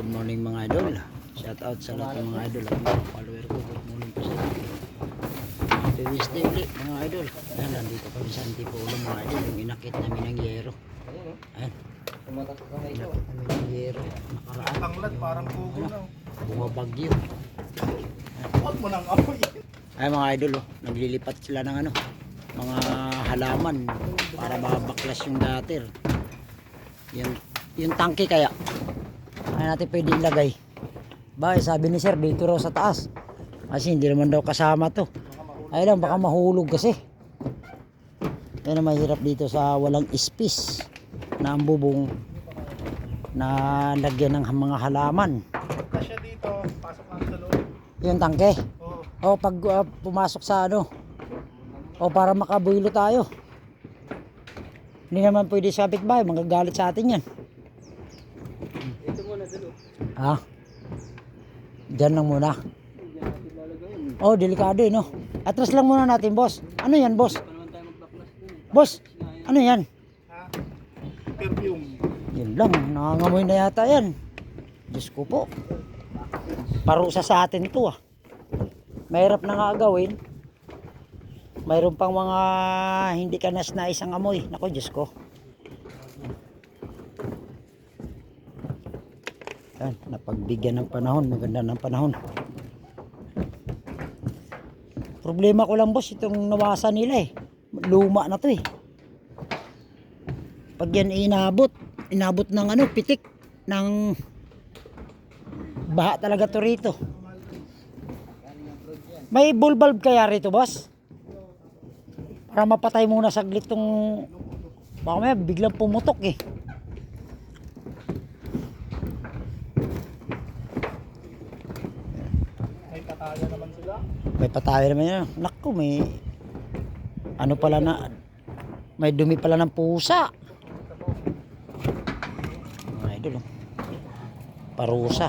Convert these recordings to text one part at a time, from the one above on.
Good morning mga idol. Shout out sa lahat ng mga idol at mga follower ko. Good morning po sa inyo. Happy Wednesday ulit mga idol. Ayan, nandito kami sa Antipolo mga idol. Yung inakit namin ng yero. Ayan, Tumatak ka kayo. inakit namin ng yero. Nakaraan. Tanglat, parang kuko na. Bumabagyo. Huwag mo nang amoy. Ay mga idol, oh, naglilipat sila ng ano, mga halaman para mabaklas yung gutter. Yung, yung tangke kaya. Ano natin pwede ilagay? Ba, eh, sabi ni sir, dito raw sa taas. Kasi hindi naman daw kasama to. Ay lang, baka mahulog kasi. Yan ang mahirap dito sa walang ispis na ang bubong na lagyan ng mga halaman. Pagka siya dito, pasok lang sa loob. Yung tangke. Oo. O pag uh, pumasok sa ano. O para makabuilo tayo. Hindi naman pwede sa kapitbahay, magagalit sa atin yan. Ha? Diyan lang muna. Oh, delikado eh, no? Atras lang muna natin, boss. Ano yan, boss? Boss, ano yan? Perfume. Yun lang, nangangamoy na yata yan. Diyos ko po. Parusa sa atin to ah. Mahirap na nga gawin. Mayroon pang mga hindi ka nas na isang amoy. Nako, Diyos ko. Yan, napagbigyan ng panahon. Maganda ng panahon. Problema ko lang boss, itong nawasan nila eh. Luma na to eh. Pag yan inabot, inabot ng ano, pitik ng baha talaga to rito. May bull bulb kaya rito, boss? Para mapatay muna saglit tong baka may biglang pumutok eh. Pataya naman sila. May patayo naman yan. Naku, may ano pala na may dumi pala ng pusa. Mga idol. oh. Parusa.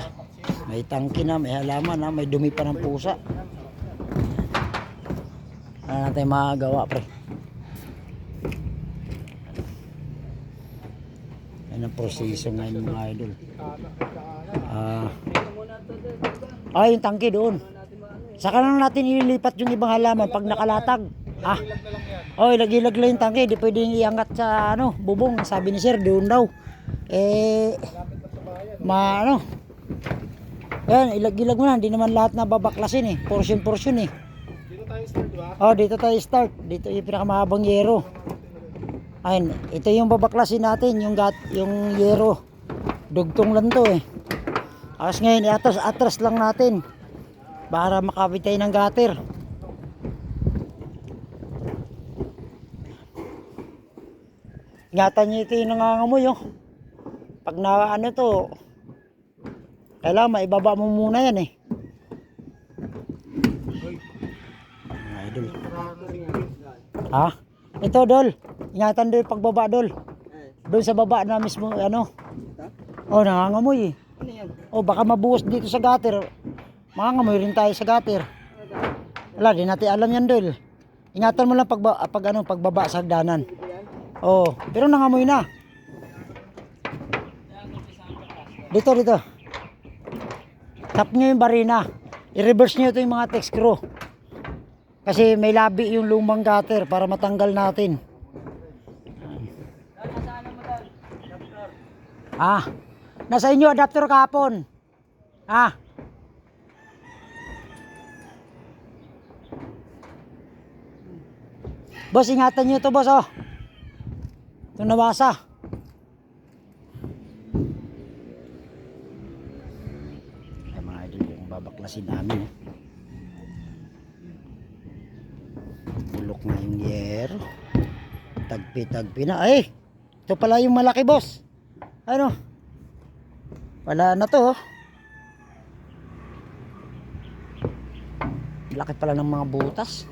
May tangki na, may halaman na, may dumi pa ng pusa. Ano natin magagawa, pre? Yan ang proseso ngayon mga idol. Ah, doon. ah, yung tangki doon. Saka lang natin ililipat yung ibang halaman pag nakalatag. Ah. Oh, ilagay-lag lang yung tangke, di pwedeng iangat sa ano, bubong. Sabi ni sir, doon daw. Eh ma ano? Yan, ilag-ilag mo na, hindi naman lahat na babaklasin eh. Portion-portion eh. Dito tayo start, di ba? Oh, dito tayo start. Dito yung pinakamahabang yero. Ayun, ito yung babaklasin natin, yung gat, yung yero. Dugtong lang to eh. Tapos ngayon, atras, atras lang natin. Para makapit tayo ng gutter. Ingatan nyo ito yung nangangamoy oh. Pag na ano to, kailangan maibaba mo muna yan eh. Idol. Ha? Ito, Dol. Ingatan doon pagbaba, Dol. Doon sa baba na mismo, ano. Oh, nangangamoy eh. Ano? Oh, baka mabuhos dito sa gutter. Mangangamoy rin tayo sa gutter. Wala, di natin alam yan, Dol. Ingatan mo lang pag, pag ano, pagbaba sa hagdanan. Yan? Oh, pero nangamoy na. Dito, dito. Tap nyo yung barina. I-reverse nyo ito yung mga text screw. Kasi may labi yung lumang gutter para matanggal natin. Ah, nasa inyo adapter kahapon. Ah. Boss, ingatan nyo ito, boss, oh. Ito nabasa. Ay, mga idol, yung babaklasin namin, eh. Bulok na yung yero. Tagpi-tagpi na. Ay! Ito pala yung malaki, boss. Ano? Wala na to, oh. Laki pala ng mga butas.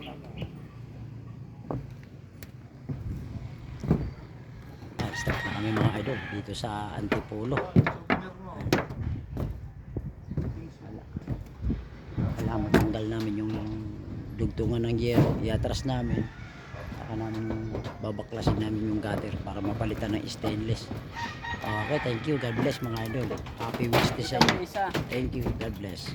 Ay, start na kami mga idol dito sa Antipolo. Wala. Wala, matanggal namin yung dugtungan ng yero. Iatras namin. Saka namin babaklasin namin yung gutter para mapalitan ng stainless. Okay, thank you. God bless mga idol. Happy Wednesday sa inyo. Thank you. God bless.